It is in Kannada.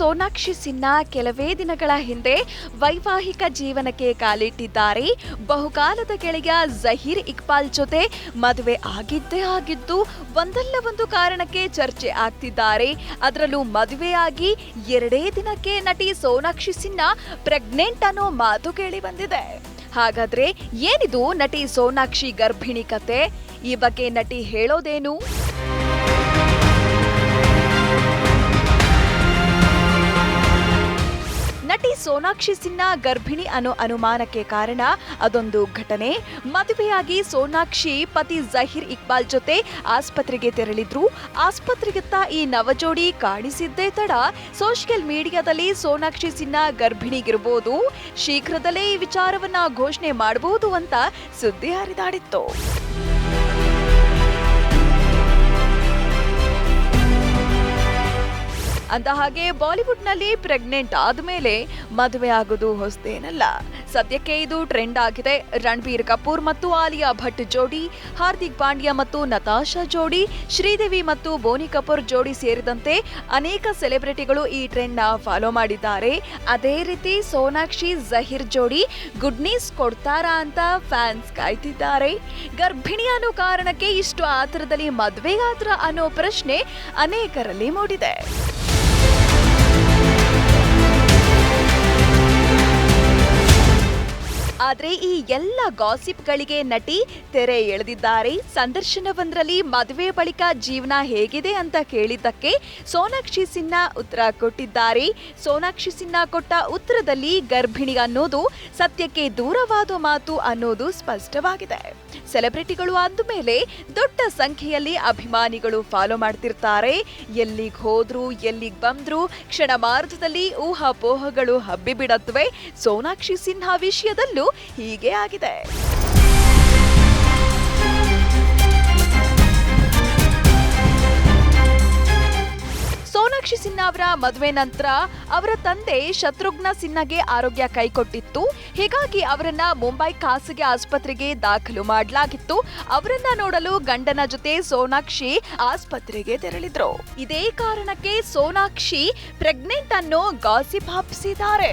ಸೋನಾಕ್ಷಿ ಸಿನ್ಹಾ ಕೆಲವೇ ದಿನಗಳ ಹಿಂದೆ ವೈವಾಹಿಕ ಜೀವನಕ್ಕೆ ಕಾಲಿಟ್ಟಿದ್ದಾರೆ. ಬಹುಕಾಲದ ಗೆಳೆಯ ಜಹೀರ್ ಇಕ್ಬಾಲ್ ಜೊತೆ ಮದುವೆ ಆಗಿದ್ದೇ ಆಗಿದ್ದು, ಒಂದಲ್ಲ ಒಂದು ಕಾರಣಕ್ಕೆ ಚರ್ಚೆ ಆಗ್ತಿದ್ದಾರೆ. ಅದರಲ್ಲೂ ಮದುವೆಯಾಗಿ ಎರಡೇ ದಿನಕ್ಕೆ ನಟಿ ಸೋನಾಕ್ಷಿ ಸಿನ್ಹಾ ಪ್ರೆಗ್ನೆಂಟ್ ಅನ್ನೋ ಮಾತು ಕೇಳಿ ಬಂದಿದೆ. ಹಾಗಾದ್ರೆ ಏನಿದು ನಟಿ ಸೋನಾಕ್ಷಿ ಗರ್ಭಿಣಿ ಕತೆ? ಈ ಬಗ್ಗೆ ನಟಿ ಹೇಳೋದೇನು? ನಟಿ ಸೋನಾಕ್ಷಿ ಸಿನ್ಹಾ ಗರ್ಭಿಣಿ ಅನ್ನೋ ಅನುಮಾನಕ್ಕೆ ಕಾರಣ ಅದೊಂದು ಘಟನೆ. ಮದುವೆಯಾಗಿ ಸೋನಾಕ್ಷಿ ಪತಿ ಜಹೀರ್ ಇಕ್ಬಾಲ್ ಜೊತೆ ಆಸ್ಪತ್ರೆಗೆ ತೆರಳಿದ್ರು. ಆಸ್ಪತ್ರೆಗಿತ್ತ ಈ ನವಜೋಡಿ ಕಾಣಿಸಿದ್ದೇ ತಡ. ಸೋಷಿಯಲ್ ಮೀಡಿಯಾದಲ್ಲಿ ಸೋನಾಕ್ಷಿ ಸಿನ್ಹಾ ಗರ್ಭಿಣಿಗಿರ್ಬೋದು. ಶೀಘ್ರದಲ್ಲೇ ಈ ವಿಚಾರವನ್ನ ಘೋಷಣೆ ಮಾಡಬಹುದು ಅಂತ ಸುದ್ದಿ ಹರಿದಾಡಿತ್ತು. ಅಂದ ಹಾಗೆ ಬಾಲಿವುಡ್ನಲ್ಲಿ ಪ್ರೆಗ್ನೆಂಟ್ ಆದ್ಮೇಲೆ ಮದುವೆ ಆಗೋದು ಹೊಸದೇನಲ್ಲ. ಸದ್ಯಕ್ಕೆ ಇದು ಟ್ರೆಂಡ್ ಆಗಿದೆ. ರಣಬೀರ್ ಕಪೂರ್ ಮತ್ತು ಆಲಿಯಾ ಭಟ್ ಜೋಡಿ, ಹಾರ್ದಿಕ್ ಪಾಂಡ್ಯ ಮತ್ತು ನತಾಶಾ ಜೋಡಿ, ಶ್ರೀದೇವಿ ಮತ್ತು ಬೋನಿ ಕಪೂರ್ ಜೋಡಿ ಸೇರಿದಂತೆ ಅನೇಕ ಸೆಲೆಬ್ರಿಟಿಗಳು ಈ ಟ್ರೆಂಡ್ನ ಫಾಲೋ ಮಾಡಿದ್ದಾರೆ. ಅದೇ ರೀತಿ ಸೋನಾಕ್ಷಿ ಜಹೀರ್ ಜೋಡಿ ಗುಡ್ ನ್ಯೂಸ್ ಕೊಡ್ತಾರಾ ಅಂತ ಫ್ಯಾನ್ಸ್ ಕಾಯ್ತಿದ್ದಾರೆ. ಗರ್ಭಿಣಿ ಅನ್ನೋ ಕಾರಣಕ್ಕೆ ಇಷ್ಟು ಆತರದಲ್ಲಿ ಮದುವೆಗಾತ್ರ ಅನ್ನೋ ಪ್ರಶ್ನೆ ಅನೇಕರಲ್ಲಿ ಮೂಡಿದೆ. ಆದ್ರೆ ಈ ಎಲ್ಲ ಗಾಸಿಪ್ಗಳಿಗೆ ನಟಿ ತೆರೆ ಎಳೆದಿದ್ದಾರೆ. ಸಂದರ್ಶನವೊಂದರಲ್ಲಿ ಮದುವೆ ಬಳಿಕ ಜೀವನ ಹೇಗಿದೆ ಅಂತ ಕೇಳಿದ್ದಕ್ಕೆ ಸೋನಾಕ್ಷಿ ಸಿನ್ಹಾ ಉತ್ತರ ಕೊಟ್ಟಿದ್ದಾರೆ. ಸೋನಾಕ್ಷಿ ಸಿನ್ಹಾ ಕೊಟ್ಟ ಉತ್ತರದಲ್ಲಿ ಗರ್ಭಿಣಿ ಅನ್ನೋದು ಸತ್ಯಕ್ಕೆ ದೂರವಾದ ಮಾತು ಅನ್ನೋದು ಸ್ಪಷ್ಟವಾಗಿದೆ. ಸೆಲೆಬ್ರಿಟಿಗಳು ಅಂದಮೇಲೆ ದೊಡ್ಡ ಸಂಖ್ಯೆಯಲ್ಲಿ ಅಭಿಮಾನಿಗಳು ಫಾಲೋ ಮಾಡ್ತಿರ್ತಾರೆ. ಎಲ್ಲಿಗ್ ಹೋದ್ರು, ಎಲ್ಲಿಗ್ ಬಂದ್ರು, ಕ್ಷಣ ಮಾರ್ಗದಲ್ಲಿ ಊಹಾಪೋಹಗಳು ಹಬ್ಬಿಬಿಡತ್ವೆ ಸೋನಾಕ್ಷಿ ಸಿನ್ಹಾ ವಿಷಯದಲ್ಲೂ ಹೀಗೆ ಆಗಿದೆ. ಸಿನ್ಹಾ ಅವರ ಮದುವೆ ನಂತರ ಅವರ ತಂದೆ ಶತ್ರುಘ್ನ ಸಿನ್ಹಾಗೆ ಆರೋಗ್ಯ ಕೈಕೊಟ್ಟಿತ್ತು. ಹೀಗಾಗಿ ಅವರನ್ನ ಮುಂಬೈ ಖಾಸಗಿ ಆಸ್ಪತ್ರೆಗೆ ದಾಖಲು ಮಾಡಲಾಗಿತ್ತು. ಅವರನ್ನ ನೋಡಲು ಗಂಡನ ಜೊತೆ ಸೋನಾಕ್ಷಿ ಆಸ್ಪತ್ರೆಗೆ ತೆರಳಿದ್ರು. ಇದೇ ಕಾರಣಕ್ಕೆ ಸೋನಾಕ್ಷಿ ಪ್ರೆಗ್ನೆಂಟ್ ಅನ್ನೋ ಗಾಸಿಪ್ ಹಬ್ಬಿಸಿದ್ದಾರೆ